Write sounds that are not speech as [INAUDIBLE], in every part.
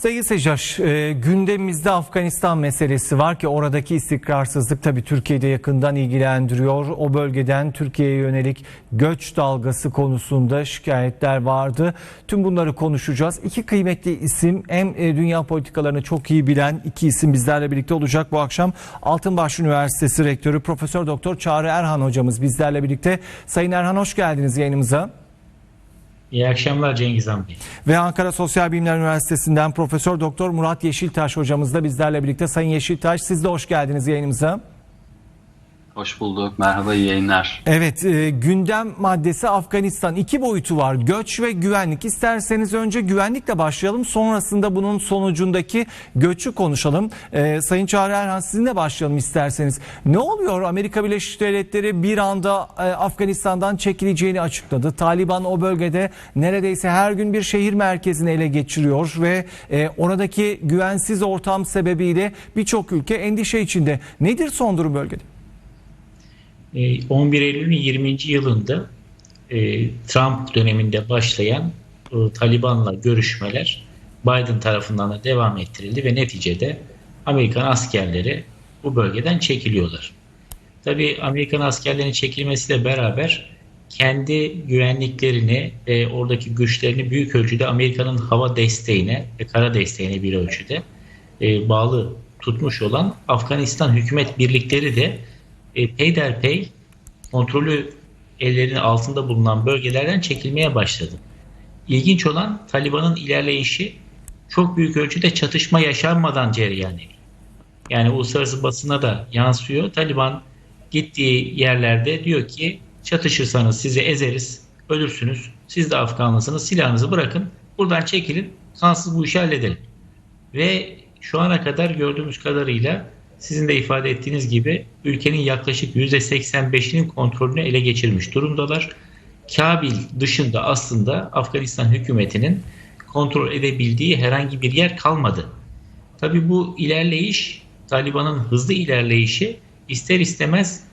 Sayın Secar, e, gündemimizde Afganistan meselesi var ki oradaki istikrarsızlık tabii Türkiye'de yakından ilgilendiriyor. O bölgeden Türkiye'ye yönelik göç dalgası konusunda şikayetler vardı. Tüm bunları konuşacağız. İki kıymetli isim hem e, dünya politikalarını çok iyi bilen iki isim bizlerle birlikte olacak bu akşam. Altınbaş Üniversitesi Rektörü Profesör Doktor Çağrı Erhan hocamız bizlerle birlikte. Sayın Erhan hoş geldiniz yayınımıza. İyi akşamlar Cengiz Han Bey. Ve Ankara Sosyal Bilimler Üniversitesi'nden Profesör Doktor Murat Yeşiltaş hocamız da bizlerle birlikte. Sayın Yeşiltaş siz de hoş geldiniz yayınımıza. Hoş bulduk. Merhaba, iyi yayınlar. Evet, e, gündem maddesi Afganistan. iki boyutu var. Göç ve güvenlik. İsterseniz önce güvenlikle başlayalım. Sonrasında bunun sonucundaki göçü konuşalım. E, Sayın Çağrı Erhan sizinle başlayalım isterseniz. Ne oluyor? Amerika Birleşik Devletleri bir anda e, Afganistan'dan çekileceğini açıkladı. Taliban o bölgede neredeyse her gün bir şehir merkezini ele geçiriyor ve e, oradaki güvensiz ortam sebebiyle birçok ülke endişe içinde. Nedir son durum bölgede? 11 Eylül'ün 20. yılında e, Trump döneminde başlayan e, Taliban'la görüşmeler Biden tarafından da devam ettirildi ve neticede Amerikan askerleri bu bölgeden çekiliyorlar. Tabi Amerikan askerlerinin çekilmesiyle beraber kendi güvenliklerini ve oradaki güçlerini büyük ölçüde Amerika'nın hava desteğine ve kara desteğine bir ölçüde e, bağlı tutmuş olan Afganistan hükümet birlikleri de e, peyderpey kontrolü ellerinin altında bulunan bölgelerden çekilmeye başladı. İlginç olan Taliban'ın ilerleyişi çok büyük ölçüde çatışma yaşanmadan cereyan. Yani uluslararası basına da yansıyor. Taliban gittiği yerlerde diyor ki çatışırsanız sizi ezeriz, ölürsünüz. Siz de Afganlısınız, silahınızı bırakın. Buradan çekilin, kansız bu işi halledelim. Ve şu ana kadar gördüğümüz kadarıyla sizin de ifade ettiğiniz gibi ülkenin yaklaşık %85'inin kontrolünü ele geçirmiş durumdalar. Kabil dışında aslında Afganistan hükümetinin kontrol edebildiği herhangi bir yer kalmadı. Tabi bu ilerleyiş, Taliban'ın hızlı ilerleyişi ister istemez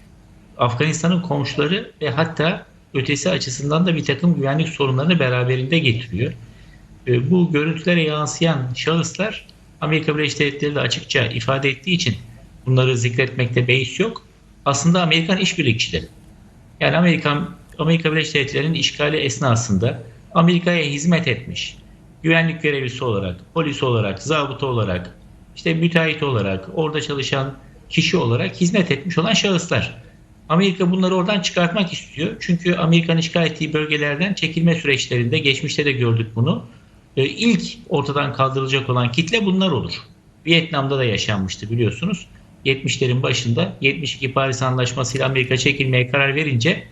Afganistan'ın komşuları ve hatta ötesi açısından da bir takım güvenlik sorunlarını beraberinde getiriyor. Ee, bu görüntülere yansıyan şahıslar Amerika Birleşik Devletleri de açıkça ifade ettiği için bunları zikretmekte beis yok. Aslında Amerikan işbirlikçileri. Yani Amerikan Amerika Birleşik Devletleri'nin işgali esnasında Amerika'ya hizmet etmiş. Güvenlik görevlisi olarak, polis olarak, zabıta olarak, işte müteahhit olarak, orada çalışan kişi olarak hizmet etmiş olan şahıslar. Amerika bunları oradan çıkartmak istiyor. Çünkü Amerika'nın işgal ettiği bölgelerden çekilme süreçlerinde, geçmişte de gördük bunu. İlk ortadan kaldırılacak olan kitle bunlar olur. Vietnam'da da yaşanmıştı biliyorsunuz. 70'lerin başında 72 Paris Anlaşması ile Amerika çekilmeye karar verince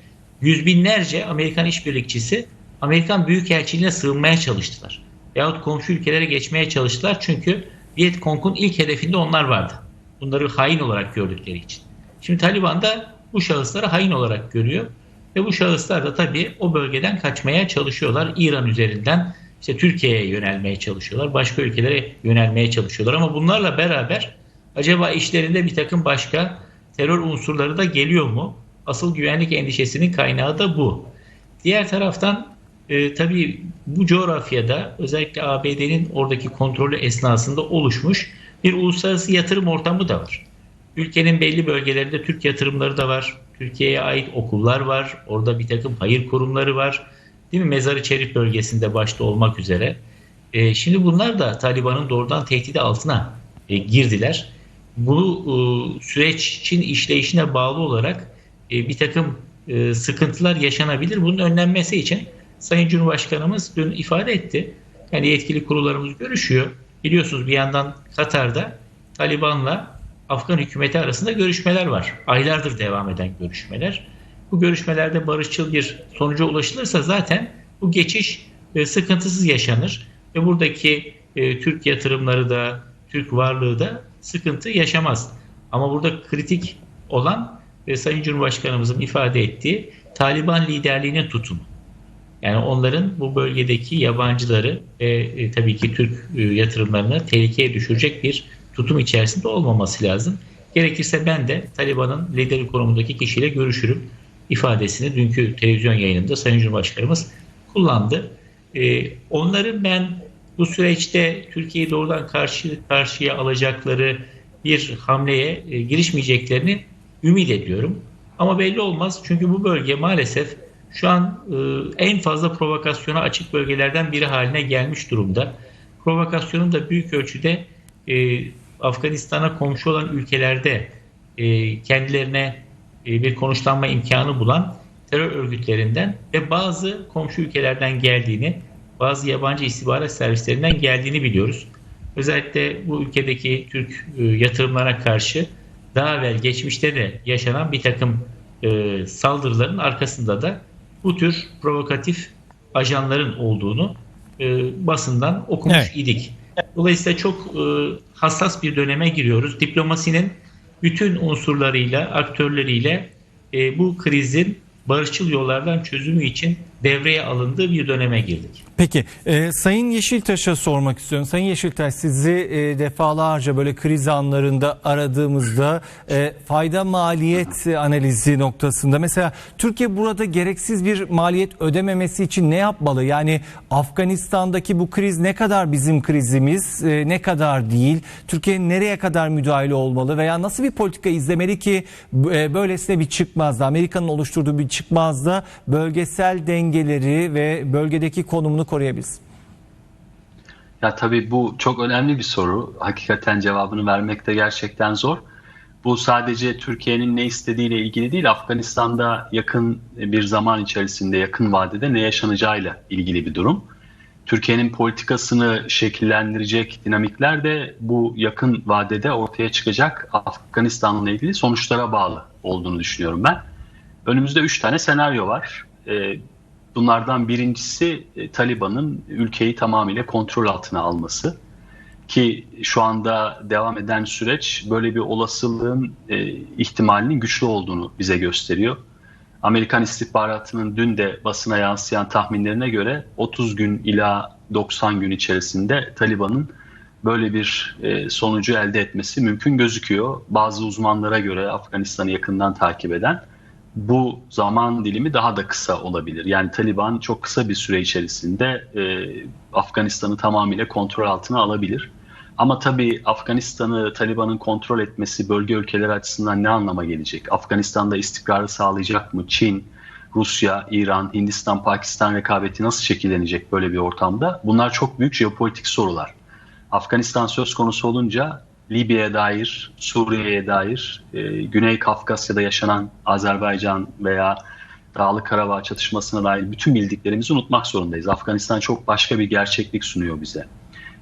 yüz binlerce Amerikan işbirlikçisi Amerikan Büyükelçiliğine sığınmaya çalıştılar. Yahut komşu ülkelere geçmeye çalıştılar çünkü Viet Cong'un ilk hedefinde onlar vardı. Bunları hain olarak gördükleri için. Şimdi Taliban da bu şahısları hain olarak görüyor ve bu şahıslar da tabii o bölgeden kaçmaya çalışıyorlar. İran üzerinden işte Türkiye'ye yönelmeye çalışıyorlar. Başka ülkelere yönelmeye çalışıyorlar ama bunlarla beraber Acaba işlerinde bir takım başka terör unsurları da geliyor mu? Asıl güvenlik endişesinin kaynağı da bu. Diğer taraftan e, tabii bu coğrafyada özellikle ABD'nin oradaki kontrolü esnasında oluşmuş bir uluslararası yatırım ortamı da var. Ülkenin belli bölgelerinde Türk yatırımları da var. Türkiye'ye ait okullar var. Orada bir takım hayır kurumları var. Değil mi? Mezarı Çerif bölgesinde başta olmak üzere. E, şimdi bunlar da Taliban'ın doğrudan tehdidi altına e, girdiler bu e, sürecin işleyişine bağlı olarak e, bir takım e, sıkıntılar yaşanabilir. Bunun önlenmesi için Sayın Cumhurbaşkanımız dün ifade etti. Yani yetkili kurullarımız görüşüyor. Biliyorsunuz bir yandan Katar'da Taliban'la Afgan hükümeti arasında görüşmeler var. Aylardır devam eden görüşmeler. Bu görüşmelerde barışçıl bir sonuca ulaşılırsa zaten bu geçiş sıkıntısız yaşanır. Ve buradaki Türk yatırımları da, Türk varlığı da sıkıntı yaşamaz. Ama burada kritik olan ve Sayın Cumhurbaşkanımızın ifade ettiği Taliban liderliğine tutumu. Yani onların bu bölgedeki yabancıları ve e, tabii ki Türk e, yatırımlarını tehlikeye düşürecek bir tutum içerisinde olmaması lazım. Gerekirse ben de Taliban'ın lideri konumundaki kişiyle görüşürüm ifadesini dünkü televizyon yayınında Sayın Cumhurbaşkanımız kullandı. E, onların ben Bu süreçte Türkiye'yi doğrudan karşı karşıya alacakları bir hamleye e, girişmeyeceklerini ümit ediyorum. Ama belli olmaz çünkü bu bölge maalesef şu an e, en fazla provokasyona açık bölgelerden biri haline gelmiş durumda. Provokasyonun da büyük ölçüde e, Afganistan'a komşu olan ülkelerde e, kendilerine e, bir konuşlanma imkanı bulan terör örgütlerinden ve bazı komşu ülkelerden geldiğini, bazı yabancı istihbarat servislerinden geldiğini biliyoruz. Özellikle bu ülkedeki Türk e, yatırımlara karşı daha evvel geçmişte de yaşanan bir takım e, saldırıların arkasında da bu tür provokatif ajanların olduğunu e, basından okumuş Evet. idik. Dolayısıyla çok hassas bir döneme giriyoruz. Diplomasinin bütün unsurlarıyla, aktörleriyle bu krizin barışçıl yollardan çözümü için devreye alındığı bir döneme girdik. Peki e, Sayın Yeşiltaş'a sormak istiyorum. Sayın Yeşiltaş sizi e, defalarca böyle kriz anlarında aradığımızda e, fayda maliyet analizi noktasında mesela Türkiye burada gereksiz bir maliyet ödememesi için ne yapmalı? Yani Afganistan'daki bu kriz ne kadar bizim krizimiz e, ne kadar değil? Türkiye nereye kadar müdahale olmalı veya nasıl bir politika izlemeli ki e, böylesine bir çıkmazda Amerika'nın oluşturduğu bir çıkmazda bölgesel dengeleri ve bölgedeki konumunu koruyabilsin? Ya tabii bu çok önemli bir soru. Hakikaten cevabını vermek de gerçekten zor. Bu sadece Türkiye'nin ne istediğiyle ilgili değil, Afganistan'da yakın bir zaman içerisinde, yakın vadede ne yaşanacağıyla ilgili bir durum. Türkiye'nin politikasını şekillendirecek dinamikler de bu yakın vadede ortaya çıkacak Afganistan'la ilgili sonuçlara bağlı olduğunu düşünüyorum ben. Önümüzde üç tane senaryo var. Bunlardan birincisi e, Taliban'ın ülkeyi tamamıyla kontrol altına alması. Ki şu anda devam eden süreç böyle bir olasılığın e, ihtimalinin güçlü olduğunu bize gösteriyor. Amerikan istihbaratının dün de basına yansıyan tahminlerine göre 30 gün ila 90 gün içerisinde Taliban'ın böyle bir e, sonucu elde etmesi mümkün gözüküyor. Bazı uzmanlara göre Afganistan'ı yakından takip eden bu zaman dilimi daha da kısa olabilir. Yani Taliban çok kısa bir süre içerisinde e, Afganistan'ı tamamıyla kontrol altına alabilir. Ama tabii Afganistan'ı Taliban'ın kontrol etmesi bölge ülkeleri açısından ne anlama gelecek? Afganistan'da istikrarı sağlayacak mı? Çin, Rusya, İran, Hindistan, Pakistan rekabeti nasıl şekillenecek böyle bir ortamda? Bunlar çok büyük jeopolitik sorular. Afganistan söz konusu olunca Libya'ya dair, Suriye'ye dair, e, Güney Kafkasya'da yaşanan Azerbaycan veya Dağlık Karabağ çatışmasına dair bütün bildiklerimizi unutmak zorundayız. Afganistan çok başka bir gerçeklik sunuyor bize.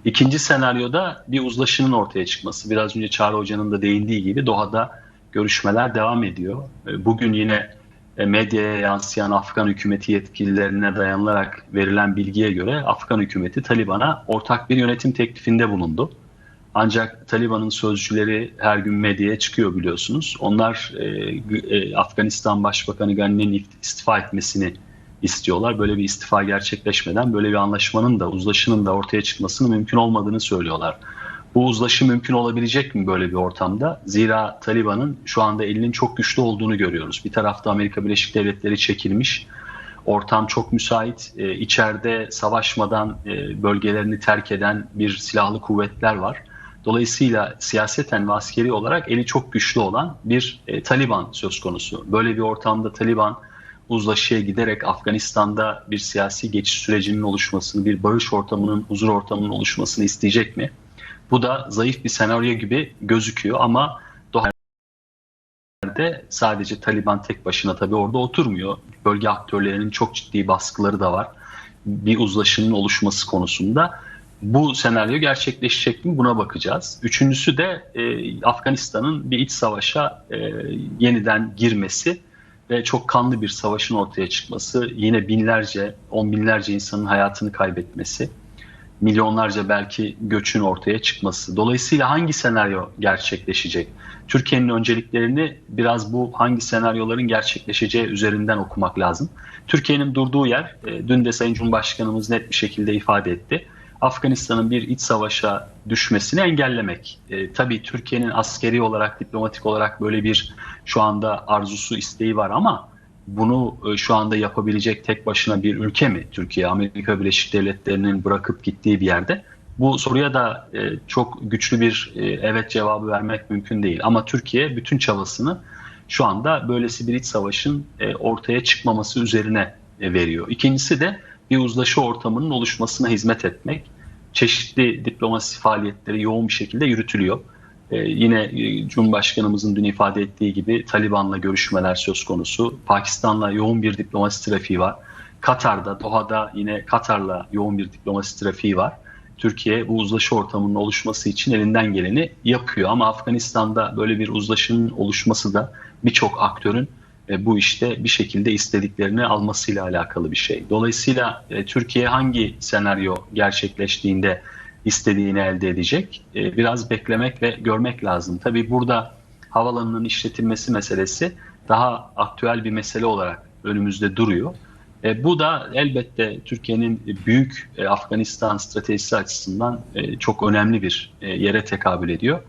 İkinci senaryoda bir uzlaşının ortaya çıkması. Biraz önce Çağrı Hoca'nın da değindiği gibi Doha'da görüşmeler devam ediyor. E, Bugün yine e, medyaya yansıyan Afgan hükümeti yetkililerine dayanılarak verilen bilgiye göre Afgan hükümeti Taliban'a ortak bir yönetim teklifinde bulundu. Ancak Taliban'ın sözcüleri her gün medyaya çıkıyor biliyorsunuz. Onlar e, e, Afganistan Başbakanı Gani'nin istifa etmesini istiyorlar. Böyle bir istifa gerçekleşmeden böyle bir anlaşmanın da uzlaşının da ortaya çıkmasının mümkün olmadığını söylüyorlar. Bu uzlaşı mümkün olabilecek mi böyle bir ortamda? Zira Taliban'ın şu anda elinin çok güçlü olduğunu görüyoruz. Bir tarafta Amerika Birleşik Devletleri çekilmiş. Ortam çok müsait. E, içeride savaşmadan e, bölgelerini terk eden bir silahlı kuvvetler var. Dolayısıyla siyaseten ve askeri olarak eli çok güçlü olan bir e, Taliban söz konusu. Böyle bir ortamda Taliban uzlaşıya giderek Afganistan'da bir siyasi geçiş sürecinin oluşmasını, bir barış ortamının, huzur ortamının oluşmasını isteyecek mi? Bu da zayıf bir senaryo gibi gözüküyor ama Doha'da sadece Taliban tek başına tabii orada oturmuyor. Bölge aktörlerinin çok ciddi baskıları da var. Bir uzlaşının oluşması konusunda bu senaryo gerçekleşecek mi buna bakacağız. Üçüncüsü de e, Afganistan'ın bir iç savaşa e, yeniden girmesi ve çok kanlı bir savaşın ortaya çıkması, yine binlerce, on binlerce insanın hayatını kaybetmesi, milyonlarca belki göçün ortaya çıkması. Dolayısıyla hangi senaryo gerçekleşecek? Türkiye'nin önceliklerini biraz bu hangi senaryoların gerçekleşeceği üzerinden okumak lazım. Türkiye'nin durduğu yer, e, dün de Sayın Cumhurbaşkanımız net bir şekilde ifade etti. Afganistan'ın bir iç savaşa düşmesini engellemek. E, tabii Türkiye'nin askeri olarak, diplomatik olarak böyle bir şu anda arzusu, isteği var ama bunu e, şu anda yapabilecek tek başına bir ülke mi Türkiye? Amerika Birleşik Devletleri'nin bırakıp gittiği bir yerde. Bu soruya da e, çok güçlü bir e, evet cevabı vermek mümkün değil. Ama Türkiye bütün çabasını şu anda böylesi bir iç savaşın e, ortaya çıkmaması üzerine e, veriyor. İkincisi de bir uzlaşı ortamının oluşmasına hizmet etmek. Çeşitli diplomasi faaliyetleri yoğun bir şekilde yürütülüyor. Ee, yine e, Cumhurbaşkanımızın dün ifade ettiği gibi Taliban'la görüşmeler söz konusu. Pakistan'la yoğun bir diplomasi trafiği var. Katar'da, Doha'da yine Katar'la yoğun bir diplomasi trafiği var. Türkiye bu uzlaşı ortamının oluşması için elinden geleni yapıyor. Ama Afganistan'da böyle bir uzlaşının oluşması da birçok aktörün bu işte bir şekilde istediklerini almasıyla alakalı bir şey. Dolayısıyla e, Türkiye hangi senaryo gerçekleştiğinde istediğini elde edecek? E, biraz beklemek ve görmek lazım. Tabii burada havalanının işletilmesi meselesi daha aktüel bir mesele olarak önümüzde duruyor. E, bu da elbette Türkiye'nin büyük e, Afganistan stratejisi açısından e, çok önemli bir e, yere tekabül ediyor.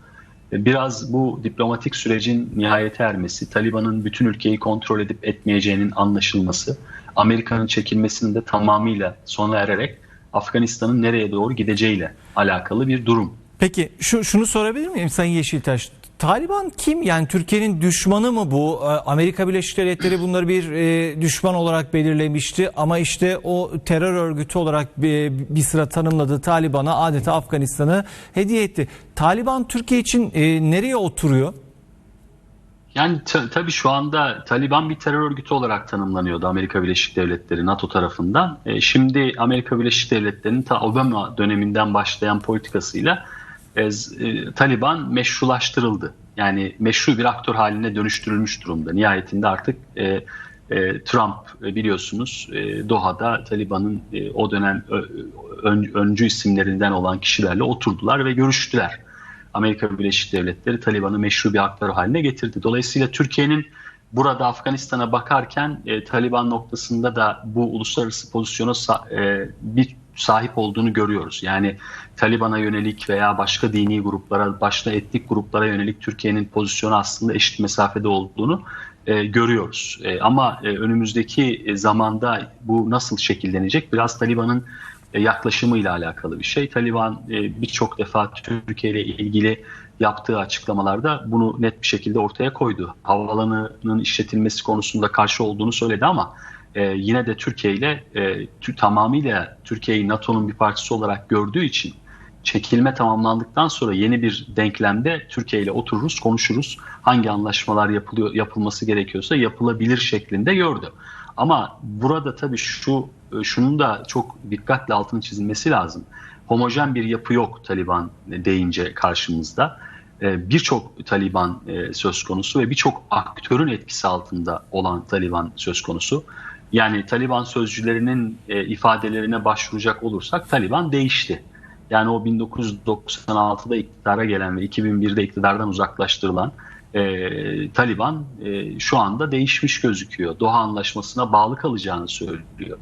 E, biraz bu diplomatik sürecin nihayete ermesi, Taliban'ın bütün ülkeyi kontrol edip etmeyeceğinin anlaşılması, Amerika'nın çekilmesinin de tamamıyla sona ererek Afganistan'ın nereye doğru gideceğiyle alakalı bir durum. Peki şu, şunu sorabilir miyim Sayın Yeşiltaş? Taliban kim? Yani Türkiye'nin düşmanı mı bu? Ee, Amerika Birleşik Devletleri bunları bir e, düşman olarak belirlemişti ama işte o terör örgütü olarak bir, sıra tanımladığı Taliban'a adeta Afganistan'ı hediye etti. Taliban Türkiye için e, nereye oturuyor? Yani ta, tabii şu anda Taliban bir terör örgütü olarak tanımlanıyordu Amerika Birleşik Devletleri NATO tarafından. E, şimdi Amerika Birleşik Devletleri'nin ta Obama döneminden başlayan politikasıyla e, e, Taliban meşrulaştırıldı. Yani meşru bir aktör haline dönüştürülmüş durumda. Nihayetinde artık e, e, Trump e, biliyorsunuz e, Doha'da Taliban'ın e, o dönem ön, öncü isimlerinden olan kişilerle oturdular ve görüştüler. Amerika Birleşik Devletleri Taliban'ı meşru bir aktör haline getirdi. Dolayısıyla Türkiye'nin burada Afganistan'a bakarken e, Taliban noktasında da bu uluslararası pozisyona e, bir sahip olduğunu görüyoruz. Yani Taliban'a yönelik veya başka dini gruplara, başka etnik gruplara yönelik Türkiye'nin pozisyonu aslında eşit mesafede olduğunu e, görüyoruz. E, ama e, önümüzdeki zamanda bu nasıl şekillenecek? Biraz Taliban'ın e, yaklaşımıyla alakalı bir şey. Taliban e, birçok defa Türkiye ile ilgili yaptığı açıklamalarda bunu net bir şekilde ortaya koydu. Havalanının işletilmesi konusunda karşı olduğunu söyledi ama e, yine de Türkiye ile tamamıyla Türkiye'yi NATO'nun bir parçası olarak gördüğü için çekilme tamamlandıktan sonra yeni bir denklemde Türkiye ile otururuz, konuşuruz. Hangi anlaşmalar yapılıyor, yapılması gerekiyorsa yapılabilir şeklinde gördü. Ama burada tabii şu e, şunun da çok dikkatle altını çizilmesi lazım. Homojen bir yapı yok Taliban deyince karşımızda. E, birçok Taliban e, söz konusu ve birçok aktörün etkisi altında olan Taliban söz konusu. Yani Taliban sözcülerinin ifadelerine başvuracak olursak Taliban değişti. Yani o 1996'da iktidara gelen ve 2001'de iktidardan uzaklaştırılan e, Taliban e, şu anda değişmiş gözüküyor. Doha Anlaşması'na bağlı kalacağını söylüyor.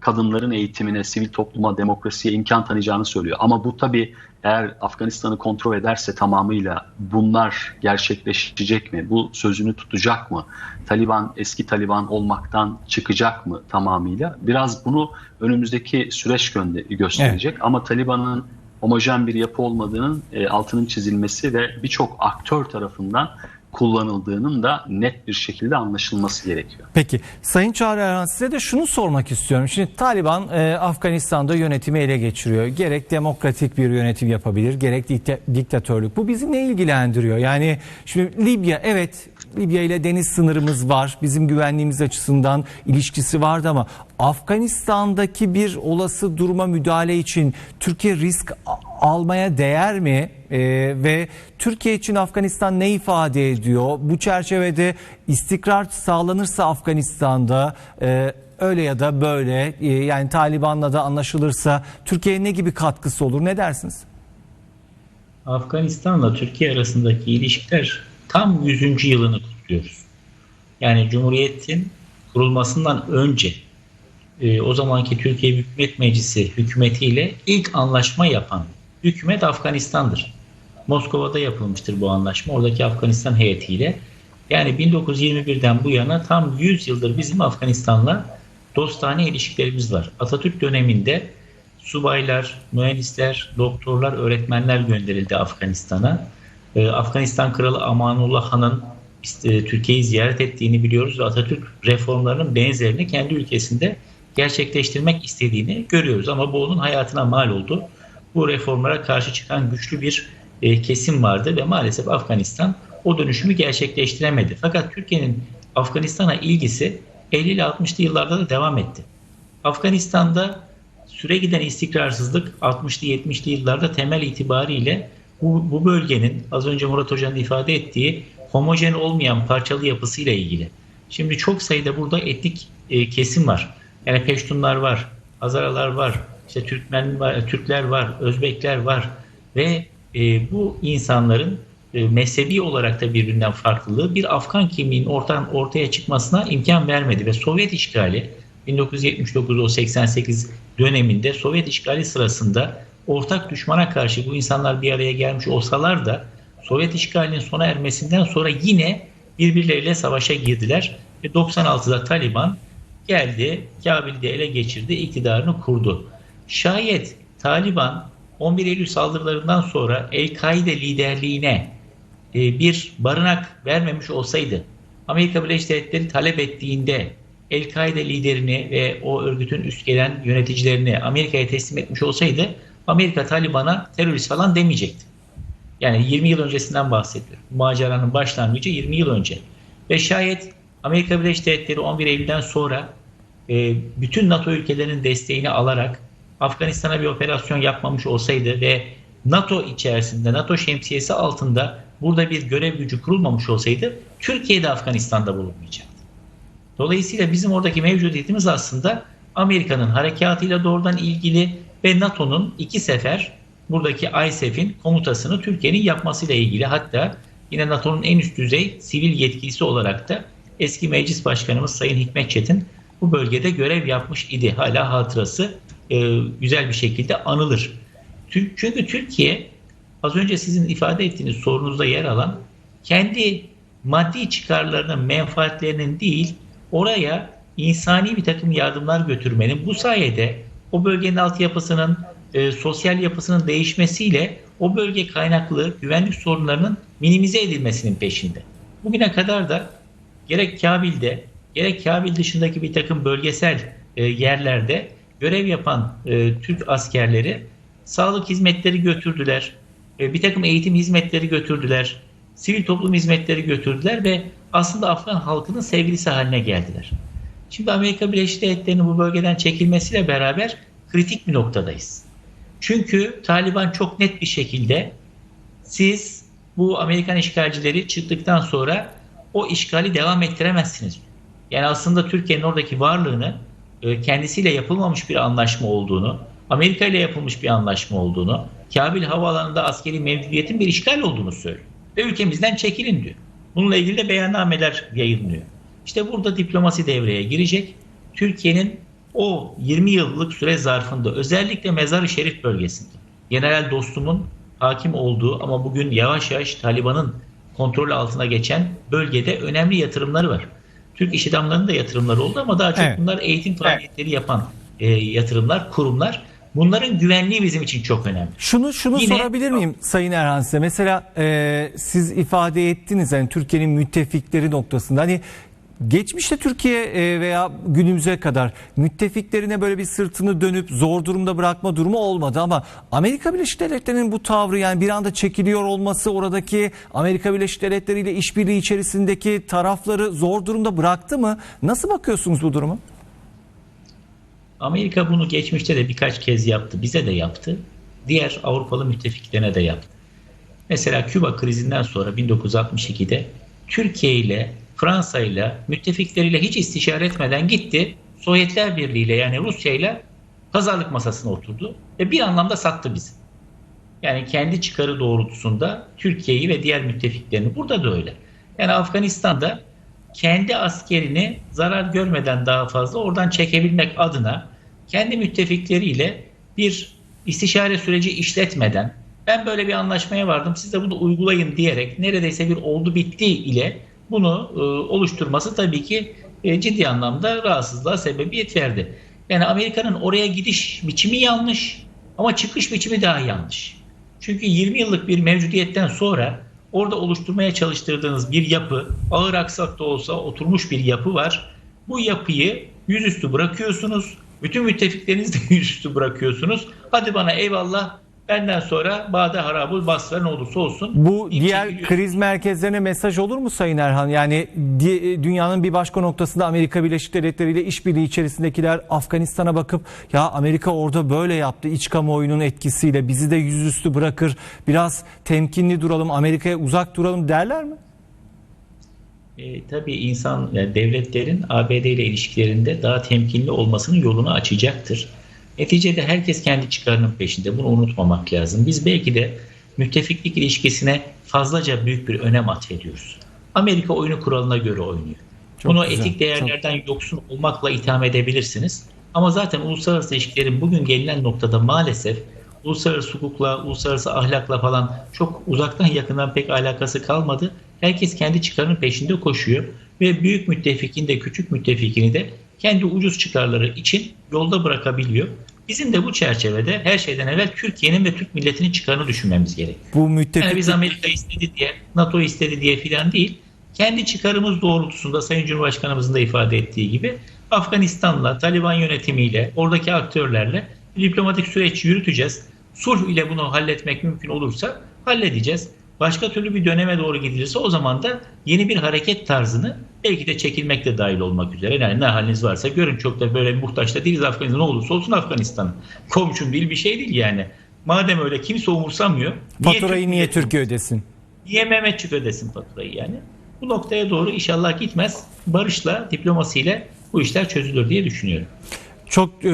Kadınların eğitimine, sivil topluma, demokrasiye imkan tanıyacağını söylüyor. Ama bu tabii eğer Afganistan'ı kontrol ederse tamamıyla bunlar gerçekleşecek mi? Bu sözünü tutacak mı? Taliban eski Taliban olmaktan çıkacak mı tamamıyla? Biraz bunu önümüzdeki süreç gösterecek. Evet. Ama Taliban'ın homojen bir yapı olmadığının e, altının çizilmesi ve birçok aktör tarafından kullanıldığının da net bir şekilde anlaşılması gerekiyor. Peki Sayın Çağrı Erhan size de şunu sormak istiyorum. Şimdi Taliban e, Afganistan'da yönetimi ele geçiriyor. Gerek demokratik bir yönetim yapabilir gerek diktatörlük. Bu bizi ne ilgilendiriyor? Yani şimdi Libya evet Libya ile deniz sınırımız var. Bizim güvenliğimiz açısından ilişkisi vardı ama Afganistan'daki bir olası duruma müdahale için Türkiye risk almaya değer mi? Ee, ve Türkiye için Afganistan ne ifade ediyor? Bu çerçevede istikrar sağlanırsa Afganistan'da e, öyle ya da böyle e, yani Taliban'la da anlaşılırsa Türkiye'ye ne gibi katkısı olur? Ne dersiniz? Afganistan'la Türkiye arasındaki ilişkiler tam 100. yılını kutluyoruz. Yani Cumhuriyet'in kurulmasından önce e, o zamanki Türkiye Büyük Meclisi hükümetiyle ilk anlaşma yapan hükümet Afganistan'dır. Moskova'da yapılmıştır bu anlaşma. Oradaki Afganistan heyetiyle Yani 1921'den bu yana tam 100 yıldır bizim Afganistan'la dostane ilişkilerimiz var. Atatürk döneminde subaylar, mühendisler, doktorlar, öğretmenler gönderildi Afganistan'a. Ee, Afganistan Kralı Amanullah Han'ın işte, Türkiye'yi ziyaret ettiğini biliyoruz ve Atatürk reformlarının benzerini kendi ülkesinde gerçekleştirmek istediğini görüyoruz. Ama bu onun hayatına mal oldu. Bu reformlara karşı çıkan güçlü bir e, kesim vardı ve maalesef Afganistan o dönüşümü gerçekleştiremedi. Fakat Türkiye'nin Afganistan'a ilgisi 50 ile 60'lı yıllarda da devam etti. Afganistan'da süre giden istikrarsızlık 60'lı 70'li yıllarda temel itibariyle bu, bu bölgenin az önce Murat Hoca'nın ifade ettiği homojen olmayan parçalı yapısıyla ilgili. Şimdi çok sayıda burada etnik e, kesim var. Yani Peştunlar var, Hazaralar var, işte Türkmen var, Türkler var, Özbekler var ve e, bu insanların e, mezhebi olarak da birbirinden farklılığı bir Afgan kimliğin ortadan ortaya çıkmasına imkan vermedi ve Sovyet işgali 1979-88 döneminde Sovyet işgali sırasında ortak düşmana karşı bu insanlar bir araya gelmiş olsalar da Sovyet işgalinin sona ermesinden sonra yine birbirleriyle savaşa girdiler ve 96'da Taliban geldi, Kabil'i ele geçirdi, iktidarını kurdu. Şayet Taliban 11 Eylül saldırılarından sonra El-Kaide liderliğine e, bir barınak vermemiş olsaydı, Amerika Birleşik Devletleri talep ettiğinde El-Kaide liderini ve o örgütün üst gelen yöneticilerini Amerika'ya teslim etmiş olsaydı, Amerika Taliban'a terörist falan demeyecekti. Yani 20 yıl öncesinden bahsediyorum. Maceranın başlangıcı 20 yıl önce. Ve şayet Amerika Birleşik Devletleri 11 Eylül'den sonra e, bütün NATO ülkelerinin desteğini alarak Afganistan'a bir operasyon yapmamış olsaydı ve NATO içerisinde, NATO şemsiyesi altında burada bir görev gücü kurulmamış olsaydı Türkiye de Afganistan'da bulunmayacaktı. Dolayısıyla bizim oradaki mevcudiyetimiz aslında Amerika'nın harekatıyla doğrudan ilgili ve NATO'nun iki sefer buradaki ISAF'in komutasını Türkiye'nin yapmasıyla ilgili hatta yine NATO'nun en üst düzey sivil yetkilisi olarak da eski meclis başkanımız Sayın Hikmet Çetin bu bölgede görev yapmış idi. Hala hatırası e, güzel bir şekilde anılır. Çünkü Türkiye az önce sizin ifade ettiğiniz sorunuzda yer alan kendi maddi çıkarlarının, menfaatlerinin değil oraya insani bir takım yardımlar götürmenin bu sayede o bölgenin altyapısının, e, sosyal yapısının değişmesiyle o bölge kaynaklı güvenlik sorunlarının minimize edilmesinin peşinde. Bugüne kadar da gerek Kabil'de gerek Kabil dışındaki bir takım bölgesel e, yerlerde görev yapan e, Türk askerleri sağlık hizmetleri götürdüler, e, bir takım eğitim hizmetleri götürdüler, sivil toplum hizmetleri götürdüler ve aslında Afgan halkının sevgilisi haline geldiler. Şimdi Amerika Birleşik Devletleri'nin bu bölgeden çekilmesiyle beraber kritik bir noktadayız. Çünkü Taliban çok net bir şekilde siz bu Amerikan işgalcileri çıktıktan sonra o işgali devam ettiremezsiniz. Yani aslında Türkiye'nin oradaki varlığını e, kendisiyle yapılmamış bir anlaşma olduğunu, Amerika ile yapılmış bir anlaşma olduğunu, Kabil Havaalanı'nda askeri mevcudiyetin bir işgal olduğunu söylüyor. Ve ülkemizden çekilin diyor. Bununla ilgili de beyannameler yayınlıyor. İşte burada diplomasi devreye girecek. Türkiye'nin o 20 yıllık süre zarfında özellikle Mezar-ı Şerif bölgesinde General Dostum'un hakim olduğu ama bugün yavaş yavaş Taliban'ın kontrol altına geçen bölgede önemli yatırımları var. Türk iş adamlarının da yatırımları oldu ama daha çok Evet. bunlar eğitim faaliyetleri yapan e, yatırımlar, kurumlar. Bunların güvenliği bizim için çok önemli. Şunu şunu Yine- sorabilir miyim Sayın Erhan size? Mesela e, siz ifade ettiniz hani Türkiye'nin müttefikleri noktasında hani geçmişte Türkiye e, veya günümüze kadar müttefiklerine böyle bir sırtını dönüp zor durumda bırakma durumu olmadı ama Amerika Birleşik Devletleri'nin bu tavrı yani bir anda çekiliyor olması oradaki Amerika Birleşik Devletleri ile işbirliği içerisindeki tarafları zor durumda bıraktı mı? Nasıl bakıyorsunuz bu duruma? Amerika bunu geçmişte de birkaç kez yaptı. Bize de yaptı. Diğer Avrupalı müttefiklerine de yaptı. Mesela Küba krizinden sonra 1962'de Türkiye ile Fransa ile müttefikleriyle hiç istişare etmeden gitti. Sovyetler Birliği ile yani Rusya ile pazarlık masasına oturdu ve bir anlamda sattı bizi. Yani kendi çıkarı doğrultusunda Türkiye'yi ve diğer müttefiklerini burada da öyle. Yani Afganistan'da kendi askerini zarar görmeden daha fazla oradan çekebilmek adına kendi müttefikleriyle bir istişare süreci işletmeden ben böyle bir anlaşmaya vardım siz de bunu uygulayın diyerek neredeyse bir oldu bitti ile bunu e, oluşturması tabii ki e, ciddi anlamda rahatsızlığa sebebiyet verdi. Yani Amerika'nın oraya gidiş biçimi yanlış ama çıkış biçimi daha yanlış. Çünkü 20 yıllık bir mevcudiyetten sonra orada oluşturmaya çalıştırdığınız bir yapı, ağır aksak da olsa oturmuş bir yapı var. Bu yapıyı yüzüstü bırakıyorsunuz. Bütün müttefiklerinizi de [LAUGHS] yüzüstü bırakıyorsunuz. Hadi bana eyvallah benden sonra Bade Harabul Basra ne olursa olsun. Bu diğer çekiliyor. kriz merkezlerine mesaj olur mu Sayın Erhan? Yani di- dünyanın bir başka noktasında Amerika Birleşik Devletleri ile işbirliği içerisindekiler Afganistan'a bakıp ya Amerika orada böyle yaptı iç kamuoyunun etkisiyle bizi de yüzüstü bırakır biraz temkinli duralım Amerika'ya uzak duralım derler mi? E, tabii insan, yani devletlerin ABD ile ilişkilerinde daha temkinli olmasının yolunu açacaktır. Neticede herkes kendi çıkarının peşinde. Bunu unutmamak lazım. Biz belki de müttefiklik ilişkisine fazlaca büyük bir önem atfediyoruz. Amerika oyunu kuralına göre oynuyor. Çok Bunu güzel, etik değerlerden yoksun olmakla itham edebilirsiniz. Ama zaten uluslararası ilişkilerin bugün gelinen noktada maalesef uluslararası hukukla, uluslararası ahlakla falan çok uzaktan yakından pek alakası kalmadı. Herkes kendi çıkarının peşinde koşuyor ve büyük müttefikin de küçük müttefikini de kendi ucuz çıkarları için yolda bırakabiliyor. Bizim de bu çerçevede her şeyden evvel Türkiye'nin ve Türk milletinin çıkarını düşünmemiz gerekiyor. Bu Yani müttefik biz Amerika istedi diye, NATO istedi diye filan değil. Kendi çıkarımız doğrultusunda Sayın Cumhurbaşkanımızın da ifade ettiği gibi Afganistan'la, Taliban yönetimiyle, oradaki aktörlerle diplomatik süreç yürüteceğiz. Sulh ile bunu halletmek mümkün olursa halledeceğiz. Başka türlü bir döneme doğru gidilirse o zaman da yeni bir hareket tarzını belki de çekilmek de dahil olmak üzere. Yani ne haliniz varsa görün çok da böyle muhtaç da değiliz Afganistan. Ne olursa olsun Afganistan. Komşum değil bir şey değil yani. Madem öyle kimse umursamıyor. faturayı niye milleti- Türkiye ödesin? Niye Mehmetçik ödesin faturayı yani? Bu noktaya doğru inşallah gitmez. Barışla, diplomasiyle bu işler çözülür diye düşünüyorum. Çok e,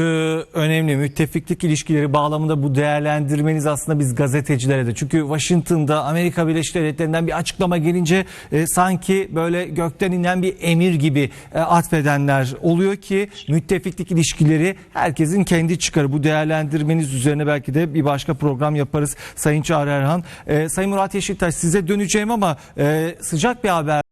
önemli müttefiklik ilişkileri bağlamında bu değerlendirmeniz aslında biz gazetecilere de. Çünkü Washington'da Amerika Birleşik Devletleri'nden bir açıklama gelince e, sanki böyle gökten inen bir emir gibi e, atfedenler oluyor ki müttefiklik ilişkileri herkesin kendi çıkarı. Bu değerlendirmeniz üzerine belki de bir başka program yaparız Sayın Çağrı Erhan. E, Sayın Murat Yeşiltaş size döneceğim ama e, sıcak bir haber.